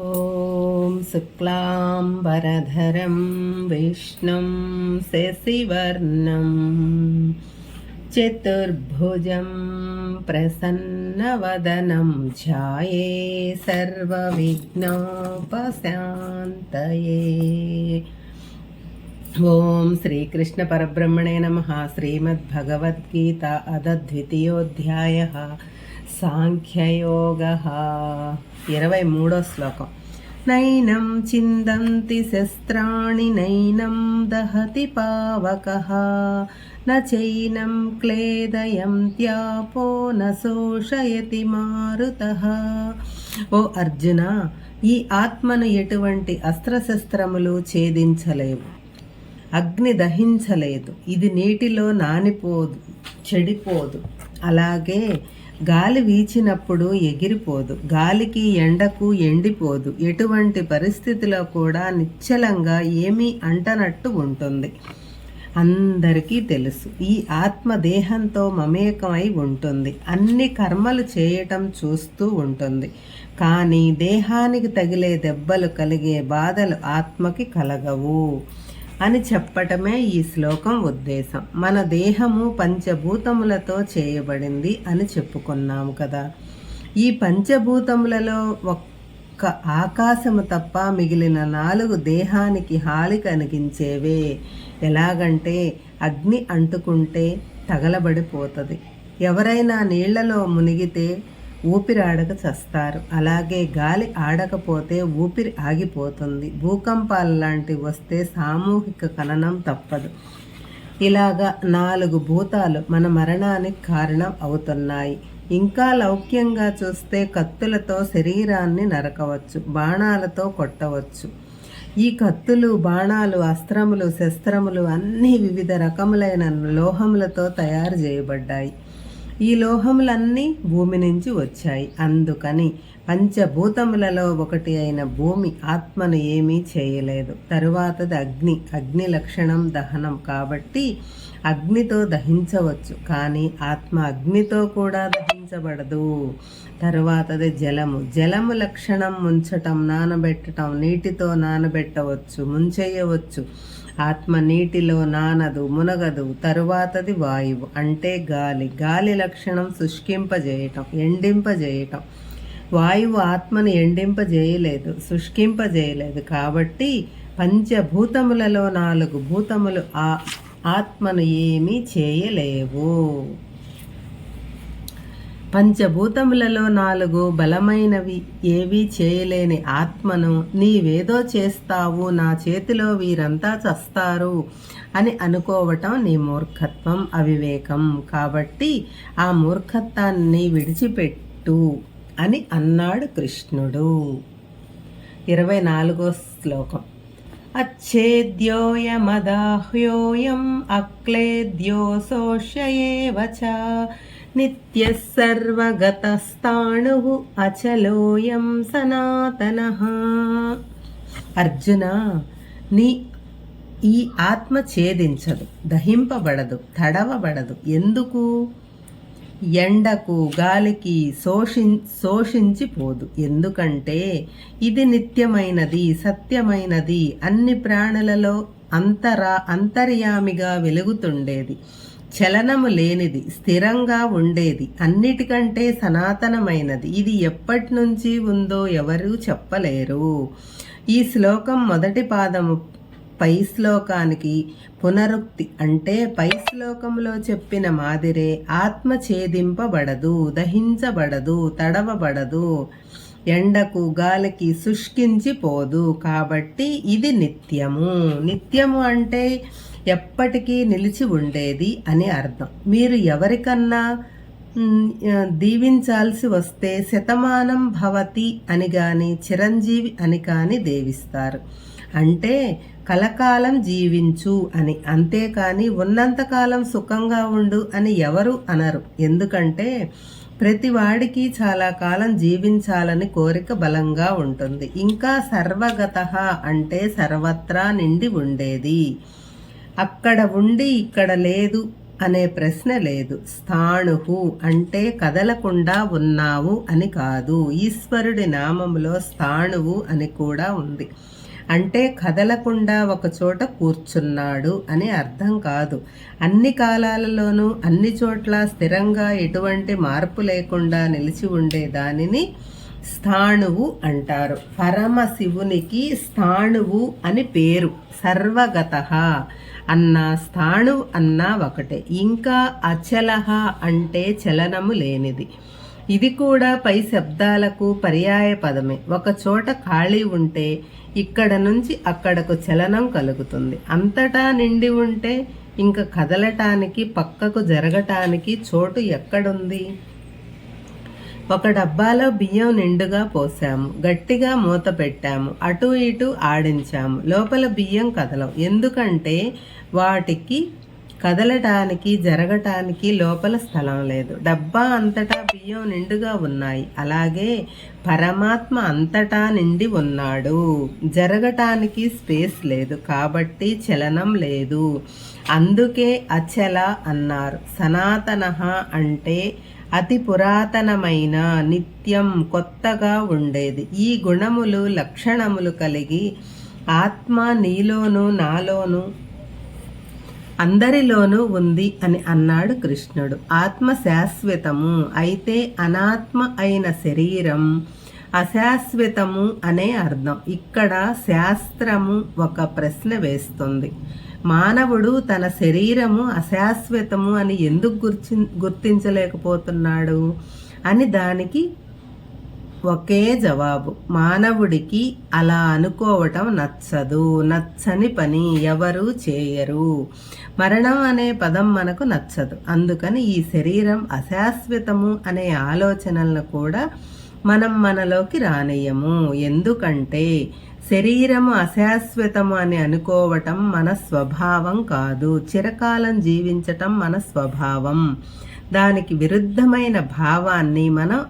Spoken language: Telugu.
ॐ शुक्लाम्बरधरं विष्णुं शशिवर्णं चतुर्भुजं प्रसन्नवदनं ध्याये सर्वविघ्नोपशान्तये। ॐ श्रीकृष्णपरब्रह्मणे नमः श्रीमद्भगवद्गीता अदद्वितीयोऽध्यायः సాంఖ్యయోగ. ఇరవై మూడో శ్లోకం. నైనం చిందంతి శస్త్రాణి నైనం దహతి పావక. నైనం క్లేదయం త్యాపో నోషయతి మారుత. ఓ అర్జున ఈ ఆత్మను ఎటువంటి అస్త్రశస్త్రములు ఛేదించలేవు. అగ్ని దహించలేదు. ఇది నీటిలో నానిపోదు చెడిపోదు. అలాగే గాలి వీచినప్పుడు ఎగిరిపోదు గాలికి ఎండకు ఎండిపోదు. ఎటువంటి పరిస్థితిలో కూడా నిశ్చలంగా ఏమీ అంటనట్టు ఉంటుంది. అందరికీ తెలుసు ఈ ఆత్మ దేహంతో మమేకమై ఉంటుంది. అన్ని కర్మలు చేయటం చూస్తూ ఉంటుంది. కానీ దేహానికి తగిలే దెబ్బలు కలిగే బాధలు ఆత్మకి కలగవు. అని చెప్పటమే ఈ శ్లోకం ఉద్దేశం. మన దేహము పంచభూతములతో చేయబడింది అని చెప్పుకున్నాము కదా. ఈ పంచభూతములలో ఒక్క ఆకాశము తప్ప మిగిలిన నాలుగు దేహానికి హాలి కలిగించేవే. ఎలాగంటే అగ్ని అంటుకుంటే తగలబడిపోతుంది. ఎవరైనా నీళ్ళలో మునిగితే ఊపిరాడక చస్తారు. అలాగే గాలి ఆడకపోతే ఊపిరి ఆగిపోతుంది. భూకంపాలు లాంటివి వస్తే సామూహిక ఖననం తప్పదు. ఇలాగా నాలుగు భూతాలు మన మరణానికి కారణం అవుతున్నాయి. ఇంకా లౌక్యంగా చూస్తే కత్తులతో శరీరాన్ని నరకవచ్చు బాణాలతో కొట్టవచ్చు. ఈ కత్తులు బాణాలు అస్త్రములు శస్త్రములు అన్నీ వివిధ రకములైన లోహములతో తయారు చేయబడ్డాయి. ఈ లోహములన్నీ భూమి నుంచి వచ్చాయి. అందుకని పంచభూతములలో ఒకటి అయిన భూమి ఆత్మను ఏమీ చేయలేదు. తరువాతది అగ్ని. అగ్ని లక్షణం దహనం కాబట్టి అగ్నితో దహించవచ్చు. కానీ ఆత్మ అగ్నితో కూడా దహించబడదు. తరువాతది జలము. జలము లక్షణం ముంచటం నానబెట్టడం నీటితో నానబెట్టవచ్చు ముంచేయవచ్చు. ఆత్మ నీటిలో నానదు మునగదు తరువాతది వాయువు అంటే గాలి. గాలి లక్షణం శుష్కింపజేయటం ఎండింపజేయటం. వాయువు ఆత్మను ఎండింపజేయలేదు శుష్కింపజేయలేదు. కాబట్టి పంచభూతములలో నాలుగు భూతములు ఆ ఆత్మను ఏమీ చేయలేవు. పంచభూతములలో నాలుగు బలమైనవి ఏవీ చేయలేని ఆత్మను నీవేదో చేస్తావు నా చేతిలో వీరంతా చస్తారు అని అనుకోవటం నీ మూర్ఖత్వం అవివేకం కాబట్టి ఆ మూర్ఖత్వాన్ని విడిచిపెట్టు అని అన్నాడు కృష్ణుడు ఇరవై నాలుగో శ్లోకం अच्छेद्योऽयमदाह्योऽयम् अक्लेद्योऽसोष्येव च నిత్య సర్వగతస్థాణు అచలోయం సనాతన అర్జున నీ ఈ ఆత్మ ఛేదించదు దహింపబడదు తడవబడదు. ఎందుకు? ఎండకు గాలికి శోషి శోషించిపోదు ఎందుకంటే ఇది నిత్యమైనది సత్యమైనది అన్ని ప్రాణులలో అంతరా అంతర్యామిగా వెలుగుతుండేది. చలనము లేనిది స్థిరంగా ఉండేది అన్నిటికంటే సనాతనమైనది. ఇది ఎప్పటి నుంచి ఉందో ఎవరూ చెప్పలేరు. ఈ శ్లోకం మొదటి పాదము పై శ్లోకానికి పునరుక్తి అంటే పై శ్లోకంలో చెప్పిన మాదిరే ఆత్మ ఛేదింపబడదు దహించబడదు తడవబడదు ఎండకు గాలికి శుష్కించిపోదు. కాబట్టి ఇది నిత్యము. నిత్యము అంటే ఎప్పటికీ నిలిచి ఉండేది అని అర్థం. మీరు ఎవరికన్నా దీవించాల్సి వస్తే శతమానం భవతి అని కానీ చిరంజీవి అని కానీ దేవిస్తారు. అంటే కలకాలం జీవించు అని అంతేకాని ఉన్నంతకాలం సుఖంగా ఉండు అని ఎవరు అనరు. ఎందుకంటే ప్రతి వాడికి చాలా కాలం జీవించాలని కోరిక బలంగా ఉంటుంది. ఇంకా సర్వగత అంటే సర్వత్రా నిండి ఉండేది. అక్కడ ఉండి ఇక్కడ లేదు అనే ప్రశ్న లేదు. స్థాణుహు అంటే కదలకుండా ఉన్నావు అని కాదు. ఈశ్వరుడి నామంలో స్థాణువు అని కూడా ఉంది. అంటే కదలకుండా ఒక చోట కూర్చున్నాడు అని అర్థం కాదు. అన్ని కాలాలలోనూ అన్ని చోట్ల స్థిరంగా ఎటువంటి మార్పు లేకుండా నిలిచి ఉండే దానిని స్థాణువు అంటారు. పరమశివునికి స్థాణువు అని పేరు. సర్వగత. అన్న స్థాణువు అన్న ఒకటే. ఇంకా అచలహ అంటే చలనము లేనిది. ఇది కూడా పై శబ్దాలకు పర్యాయ పదమే. ఒక చోట ఖాళీ ఉంటే ఇక్కడ నుంచి అక్కడకు చలనం కలుగుతుంది. అంతటా నిండి ఉంటే ఇంక కదలటానికి పక్కకు జరగటానికి చోటు ఎక్కడుంది? ఒక డబ్బాలో బియ్యం నిండుగా పోసాము. గట్టిగా మూత పెట్టాము. అటు ఇటు ఆడించాము. లోపల బియ్యం కదలం. ఎందుకంటే వాటికి కదలటానికి జరగటానికి లోపల స్థలం లేదు. డబ్బా అంతటా బియ్యం నిండుగా ఉన్నాయి. అలాగే పరమాత్మ అంతటా నిండి ఉన్నాడు. జరగటానికి స్పేస్ లేదు. కాబట్టి చలనం లేదు. అందుకే అచల అన్నారు. సనాతన అంటే అతి పురాతనమైన నిత్యం కొత్తగా ఉండేది. ఈ గుణములు లక్షణములు కలిగి ఆత్మ నీలోను నాలోను అందరిలోనూ ఉంది అని అన్నాడు కృష్ణుడు. ఆత్మ శాశ్వతము అయితే అనాత్మ అయిన శరీరం అశాశ్వతము అనే అర్థం. ఇక్కడ శాస్త్రము ఒక ప్రశ్న వేస్తుంది. మానవుడు తన శరీరము అశాశ్వతము అని ఎందుకు గుర్చి గుర్తించలేకపోతున్నాడు? అని దానికి ఒకే జవాబు. మానవుడికి అలా అనుకోవటం నచ్చదు. నచ్చని పని ఎవరు చేయరు. మరణం అనే పదం మనకు నచ్చదు. అందుకని ఈ శరీరం అశాశ్వతము అనే ఆలోచనలను కూడా మనం మనలోకి రానియము. ఎందుకంటే శరీరము అశాశ్వతము అని అనుకోవటం మన స్వభావం కాదు. చిరకాలం జీవించటం మన స్వభావం. దానికి విరుద్ధమైన భావాన్ని మనం